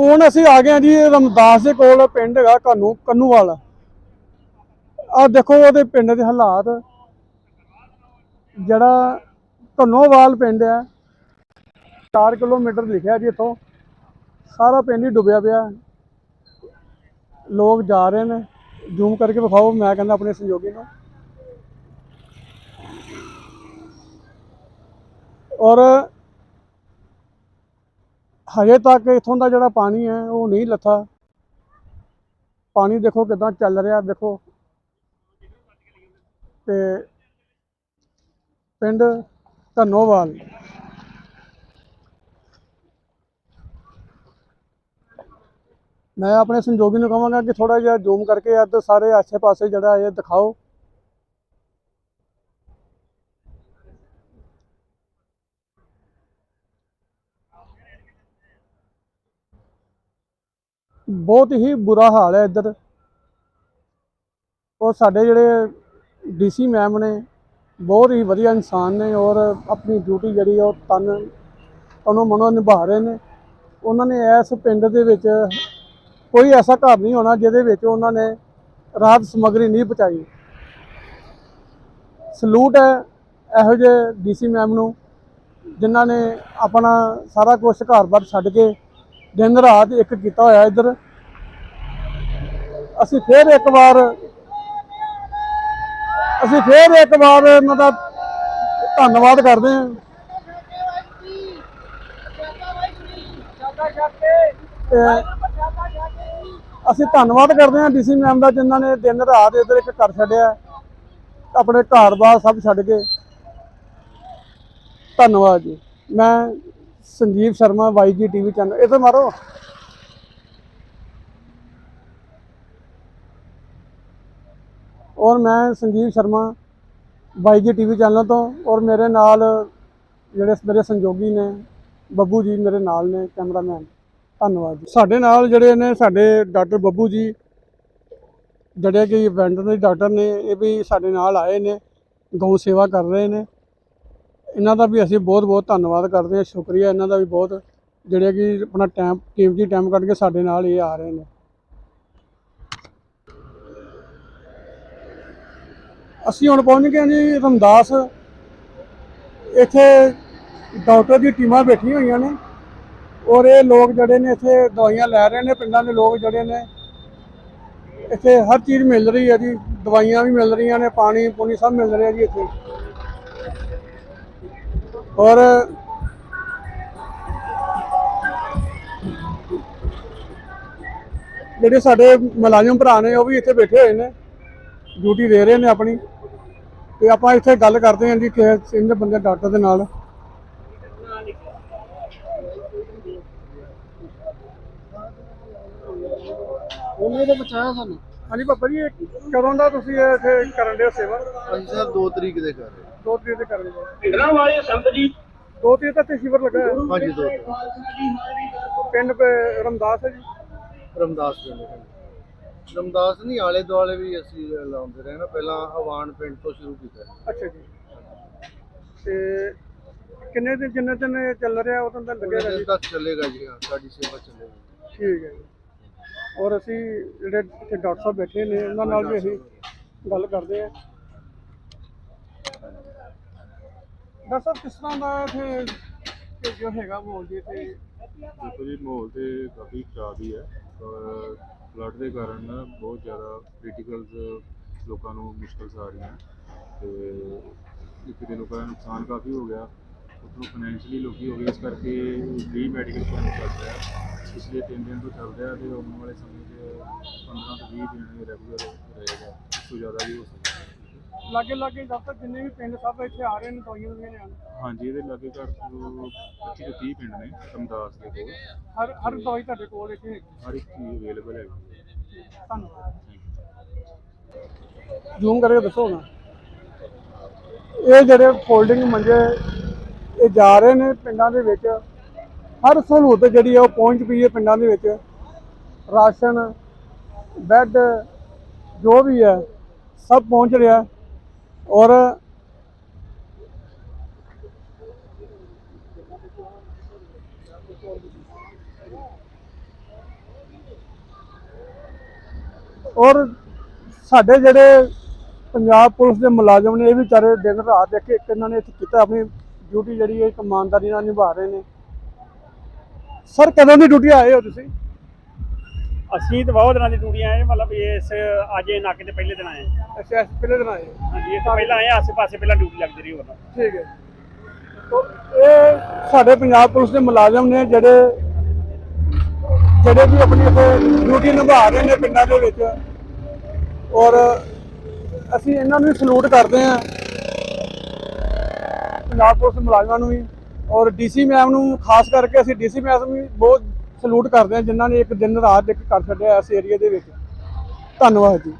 ਹੁਣ ਅਸੀਂ ਆ ਗਏ ਹਾਂ ਜੀ ਰਮਦਾਸ ਦੇ ਕੋਲ ਪਿੰਡ ਹੈਗਾ ਕਾਨੂੰ ਕੰਨੂਵਾਲ। ਆ ਦੇਖੋ ਉਹਦੇ ਪਿੰਡ ਦੇ ਹਾਲਾਤ। ਜਿਹੜਾ ਕੰਨੋਵਾਲ ਪਿੰਡ ਹੈ 4 ਕਿਲੋਮੀਟਰ ਲਿਖਿਆ ਜੀ ਇੱਥੋਂ। ਸਾਰਾ ਪਿੰਡ ਹੀ ਡੁੱਬਿਆ ਪਿਆ। ਲੋਕ ਜਾ ਰਹੇ ਨੇ। ਜ਼ੂਮ ਕਰਕੇ ਵਿਖਾਓ, ਮੈਂ ਕਹਿੰਦਾ ਆਪਣੇ ਸਹਿਯੋਗੀ ਨੂੰ। ਔਰ ਹਜੇ ਤੱਕ ਇਥੋਂ ਦਾ ਜਿਹੜਾ ਪਾਣੀ ਹੈ, ਉਹ ਨਹੀਂ ਲੱਥਾ। ਪਾਣੀ ਦੇਖੋ ਕਿਦਾਂ ਚੱਲ ਰਿਹਾ, ਦੇਖੋ। ਤੇ ਪਿੰਡ ਧਨੋਵਾਲ। ਮੈਂ ਆਪਣੇ ਸੰਜੋਗੀ ਨੂੰ ਕਹਾਂਗਾ ਕਿ ਥੋੜਾ ਜਿਹਾ ਜ਼ੂਮ ਕਰਕੇ ਇੱਧਰ ਸਾਰੇ ਆਸੇ-ਪਾਸੇ ਜਿਹੜਾ ਇਹ ਦਿਖਾਓ। ਬਹੁਤ ਹੀ ਬੁਰਾ ਹਾਲ ਹੈ ਇੱਧਰ। ਔਰ ਸਾਡੇ ਜਿਹੜੇ ਡੀਸੀ ਮੈਮ ਨੇ, ਬਹੁਤ ਹੀ ਵਧੀਆ ਇਨਸਾਨ ਨੇ ਔਰ ਆਪਣੀ ਡਿਊਟੀ ਜਿਹੜੀ ਉਹ ਤਨ ਤਨੋਂ ਮਨੋਂ ਨਿਭਾ ਰਹੇ ਨੇ। ਉਹਨਾਂ ਨੇ ਇਸ ਪਿੰਡ ਦੇ ਵਿੱਚ ਕੋਈ ਐਸਾ ਘਰ ਨਹੀਂ ਹੋਣਾ ਜਿਹਦੇ ਵਿੱਚ ਉਹਨਾਂ ਨੇ ਰਾਹਤ ਸਮੱਗਰੀ ਨਹੀਂ ਪਹੁੰਚਾਈ। ਸਲੂਟ ਹੈ ਇਹੋ ਜਿਹੇ ਡੀਸੀ ਮੈਮ ਨੂੰ, ਜਿਨ੍ਹਾਂ ਨੇ ਆਪਣਾ ਸਾਰਾ ਕੁਝ ਘਰ-ਬਾਰ ਛੱਡ ਕੇ ਦਿਨ ਰਾਤ ਇੱਕ ਕੀਤਾ ਹੋਇਆ ਇੱਧਰ। ਅਸੀਂ ਫੇਰ ਇੱਕ ਵਾਰ, ਅਸੀਂ ਫੇਰ ਇੱਕ ਵਾਰ ਇਹਨਾਂ ਦਾ ਧੰਨਵਾਦ ਕਰਦੇ ਹਾਂ। ਤੇ ਅਸੀਂ ਧੰਨਵਾਦ ਕਰਦੇ ਹਾਂ ਡੀਸੀ ਮੈਮ ਦਾ, ਜਿਨ੍ਹਾਂ ਨੇ ਦਿਨ ਰਾਤ ਇੱਧਰ ਇੱਕ ਘਰ ਛੱਡਿਆ। ਆਪਣੇ ਘਰ-ਬਾਰ ਸਭ ਛੱਡ ਕੇ। ਧੰਨਵਾਦ ਜੀ। ਮੈਂ Sanjeev Sharma YG TV channel. ਇਹ ਤਾਂ ਮਾਰੋ। ਔਰ ਮੈਂ Sanjeev Sharma, by YG TV channel ਤੋਂ, ਔਰ ਮੇਰੇ ਨਾਲ ਜਿਹੜੇ ਮੇਰੇ ਸੰਯੋਗੀ ਨੇ, ਬੱਬੂ ਜੀ ਮੇਰੇ ਨਾਲ ਨੇ, ਕੈਮਰਾਮੈਨ। ਧੰਨਵਾਦ ਜੀ। ਸਾਡੇ ਨਾਲ ਜਿਹੜੇ ਨੇ, ਸਾਡੇ ਡਾਕਟਰ ਬੱਬੂ ਜੀ, ਜਿਹੜੇ ਕਿ ਵੈਂਟਰਨਰੀ ਡਾਕਟਰ ਨੇ, ਇਹ ਵੀ ਸਾਡੇ ਨਾਲ ਆਏ ਨੇ, ਗਊ ਸੇਵਾ ਕਰ ਰਹੇ ਨੇ। ਇਹਨਾਂ ਦਾ ਵੀ ਅਸੀਂ ਬਹੁਤ ਬਹੁਤ ਧੰਨਵਾਦ ਕਰਦੇ ਹਾਂ, ਸ਼ੁਕਰੀਆ। ਇਹਨਾਂ ਦਾ ਵੀ ਬਹੁਤ, ਜਿਹੜੇ ਕਿ ਆਪਣਾ ਟਾਈਮ, ਕੀਮਤੀ ਟਾਈਮ ਕੱਢ ਕੇ ਸਾਡੇ ਨਾਲ ਇਹ ਆ ਰਹੇ ਨੇ। ਅਸੀਂ ਹੁਣ ਪਹੁੰਚ ਗਏ ਹਾਂ ਜੀ ਰਮਦਾਸ। ਇੱਥੇ ਡਾਕਟਰ ਦੀ ਟੀਮਾਂ ਬੈਠੀਆਂ ਹੋਈਆਂ ਨੇ ਔਰ ਇਹ ਲੋਕ ਜਿਹੜੇ ਨੇ ਇੱਥੇ ਦਵਾਈਆਂ ਲੈ ਰਹੇ ਨੇ, ਪਿੰਡਾਂ ਦੇ ਲੋਕ ਜਿਹੜੇ ਨੇ। ਇੱਥੇ ਹਰ ਚੀਜ਼ ਮਿਲ ਰਹੀ ਹੈ ਜੀ, ਦਵਾਈਆਂ ਵੀ ਮਿਲ ਰਹੀਆਂ ਨੇ, ਪਾਣੀ ਪੂਣੀ ਸਭ ਮਿਲ ਰਿਹਾ ਜੀ ਇੱਥੇ। ਔਰ ਜਿਹੜੇ ਸਾਡੇ ਮੁਲਾਜ਼ਮ ਭਰਾ ਨੇ, ਉਹ ਵੀ ਇੱਥੇ ਬੈਠੇ ਹੋਏ ਨੇ। ਡਿਊਟੀ ਦੇ ਰਹੇ ਨੇ ਆਪਣੀ। ਤੇ ਆਪਾਂ ਇੱਥੇ ਗੱਲ ਕਰਦੇ ਹਾਂ ਜੀ ਕਿ ਸਿੰਘ ਬੰਦੇ ਡਾਕਟਰ ਦੇ ਨਾਲ। ਉਹਨੇ ਤਾਂ ਬਚਾਇਆ ਸਾਨੂੰ। ਹਾਂਜੀ ਪਾਪਾ ਜੀ ਇਹ ਕਦੋਂ ਦਾ ਤੁਸੀਂ ਇੱਥੇ ਕਰਨ ਦੇ ਸੇਵਾ? ਅਸੀਂ ਸਰ 2 ਤਰੀਕ ਦੇ ਕਰ ਰਹੇ। ਦੋ ਤਰੀਕ ਤੇ ਕਰਨ ਦੇ ਪਿੰਡਰਾਂ ਵਾਲੇ ਸੰਤ ਜੀ। ਦੋ ਤਰੀਕ ਤੱਕ ਤੇ ਸ਼ਿਵਰ ਲੱਗਾ ਹੈ ਹਾਂ। ਹਾਂਜੀ ਦੋ ਪਿੰਡ ਪੇ- ਰਮਦਾਸ ਹੈ ਜੀ। ਰਮਦਾਸ ਪਿੰਡ ਹੈ। ਰਮਦਾਸ ਨਹੀਂ ਆਲੇ ਦੁਆਲੇ ਵੀ ਅਸੀਂ ਲਾਉਂਦੇ ਰਹੇ ਨਾ ਪਹਿਲਾਂ ਆਵਾਨ ਪਿੰਡ ਤੋਂ ਸ਼ੁਰੂ ਕੀਤਾ। ਅੱਛਾ ਜੀ। ਤੇ ਕਿੰਨੇ ਦਿਨ ਜਿੰਨੇ ਦਿਨ ਇਹ ਚੱਲ ਰਿਹਾ ਉਦੋਂ ਤੱਕ ਲੱਗੇਗਾ ਉਹਦੇ ਜੀ? ਤੱਕ ਚੱਲੇਗਾ ਜੀ ਹਾਂ ਸਾਡੀ ਸੇਵਾ ਚੱਲੇਗੀ। ਠੀਕ ਹੈ ਜੀ। ਔਰ ਅਸੀਂ ਜਿਹੜੇ ਇੱਥੇ ਡਾਕਟਰ ਸਾਹਿਬ ਬੈਠੇ ਨੇ ਉਹਨਾਂ ਨਾਲ ਵੀ ਅਸੀਂ ਗੱਲ ਕਰਦੇ ਹਾਂ। ਡਾਕਟਰ ਸਾਹਿਬ ਕਿਸ ਤਰ੍ਹਾਂ ਦਾ ਇੱਥੇ ਕਿ ਜੋ ਹੈਗਾ ਮਾਹੌਲ ਜੀ ਇੱਥੇ? ਦੇਖੋ ਜੀ, ਮਾਹੌਲ ਤੇ ਕਾਫੀ ਖਰਾਬ ਹੀ ਹੈ ਔਰ ਫਲੱਡ ਦੇ ਕਾਰਨ ਨਾ ਬਹੁਤ ਜ਼ਿਆਦਾ ਕ੍ਰਿਟੀਕਲਸ ਲੋਕਾਂ ਨੂੰ ਮੁਸ਼ਕਲਸ ਆ ਰਹੀਆਂ। ਤੇ ਇੱਕ ਦੇ ਲੋਕਾਂ ਦਾ ਨੁਕਸਾਨ ਕਾਫੀ ਹੋ ਗਿਆ ਉੱਪਰੋਂ ਫਾਈਨੈਂਸ਼ੀਅਲੀ ਲੋਕੀ ਹੋ ਗਏ, ਇਸ ਕਰਕੇ ਫ੍ਰੀ ਮੈਡੀਕਲ ਕੈਂਪ ਚੱਲ ਰਿਹਾ। ਪਿਛਲੇ 3 ਦਿਨ ਤੋਂ ਚੱਲ ਰਿਹਾ ਤੇ ਆਉਣ ਵਾਲੇ ਸਮੇਂ 'ਚ 15 ਤੋਂ 20 ਦਿਨ ਰੈਗੂਲਰ ਰਹੇਗਾ, ਇਸ ਤੋਂ ਜ਼ਿਆਦਾ ਵੀ ਹੋ ਸਕਦਾ। ਹੈ ਲਾਗੇ ਲਾਗੇ ਡਾਕਟਰ ਜਿੰਨੇ ਵੀ ਪਿੰਡ ਸਭ ਇੱਥੇ ਆ ਰਹੇ ਨੇ ਦਵਾਈਆਂ ਦਵਾਈਆਂ ਲੈਣ ਹਾਂਜੀ ਇਹਦੇ ਲਾਗੇ ਘਰ ਤੋਂ 25 ਤੋਂ 30 ਪਿੰਡ ਨੇ ਰਮਦਾਸ ਦੇ ਕੋਲ। ਹਰ ਹਰ ਦਵਾਈ ਤੁਹਾਡੇ ਕੋਲ ਇੱਥੇ ਹੈਗੀ। ਹਰ ਇੱਕ ਚੀਜ਼ ਅਵੇਲੇਬਲ ਹੈਗੀ। ਹੈ ਧੰਨਵਾਦ। ਜ਼ੂਮ ਕਰਕੇ ਦੱਸੋ ਨਾ ਇਹ ਜਿਹੜੇ ਫੋਲਡਿੰਗ ਮੰਜੇ ਇਹ ਜਾ ਰਹੇ ਨੇ ਪਿੰਡਾਂ ਦੇ ਵਿੱਚ। ਹਰ ਸਹੂਲਤ ਜਿਹੜੀ ਆ ਉਹ ਪਹੁੰਚ ਪਈ ਹੈ ਪਿੰਡਾਂ ਦੇ ਵਿੱਚ। ਰਾਸ਼ਨ ਬੈੱਡ ਜੋ ਵੀ ਹੈ ਸਭ ਪਹੁੰਚ ਰਿਹਾ। ਔਰ ਔਰ ਸਾਡੇ ਜਿਹੜੇ ਪੰਜਾਬ ਪੁਲਿਸ ਦੇ ਮੁਲਾਜ਼ਮ ਨੇ, ਇਹ ਵੀ ਵਿਚਾਰੇ ਦਿਨ ਰਾਤ ਦੇਖ ਕੇ ਇੱਕ ਇਹਨਾਂ ਨੇ ਇੱਥੇ ਕੀਤਾ ਆਪਣੀ ਡਿਊਟੀ ਜਿਹੜੀ ਹੈ ਇਮਾਨਦਾਰੀ ਨਾਲ ਨਿਭਾ ਰਹੇ ਨੇ। ਸਰ ਕਦੋਂ ਦੀ ਡਿਊਟੀ ਆਏ ਹੋ ਤੁਸੀਂ? ਅਸੀਂ ਤਾਂ ਬਹੁਤ ਦਿਨਾਂ ਦੀ ਡਿਊਟੀਆਂ ਆਏ ਮਤਲਬ ਇਸ ਅੱਜ ਇਹ ਨਾਕੇ ਦੇ ਪਹਿਲੇ ਦਿਨ ਆਏ ਹਾਂ। ਅੱਛਾ ਪਹਿਲੇ ਦਿਨ ਆਏ ਹਾਂਜੀ ਇਸ ਤੋਂ ਪਹਿਲਾਂ ਆਏ ਆਸੇ ਪਾਸੇ ਪਹਿਲਾਂ ਡਿਊਟੀ ਲੱਗਦੀ ਰਹੀ ਉਹਨਾਂ ਠੀਕ ਹੈ ਤੋ ਇਹ ਸਾਡੇ ਪੰਜਾਬ ਪੁਲਿਸ ਦੇ ਮੁਲਾਜ਼ਮ ਨੇ ਜਿਹੜੇ ਜਿਹੜੇ ਵੀ ਆਪਣੀ ਇੱਥੇ ਡਿਊਟੀ ਨਿਭਾ ਰਹੇ ਨੇ ਪਿੰਡਾਂ ਦੇ ਵਿੱਚ ਔਰ ਅਸੀਂ ਇਹਨਾਂ ਨੂੰ ਸਲੂਟ ਕਰਦੇ ਹਾਂ। ਪੰਜਾਬ ਪੁਲਿਸ ਮੁਲਾਜ਼ਮਾਂ ਨੂੰ ਵੀ ਔਰ ਡੀਸੀ ਮੈਮ ਨੂੰ ਖਾਸ ਕਰਕੇ ਅਸੀਂ ਡੀਸੀ ਮੈਮ ਨੂੰ ਵੀ ਬਹੁਤ ਸਲੂਟ ਕਰਦੇ ਹਾਂ ਜਿਨ੍ਹਾਂ ਨੇ ਇੱਕ ਦਿਨ ਰਾਤ ਇੱਕ ਕਰ ਛੱਡਿਆ ਇਸ ਏਰੀਆ ਦੇ ਵਿੱਚ। ਧੰਨਵਾਦ ਜੀ।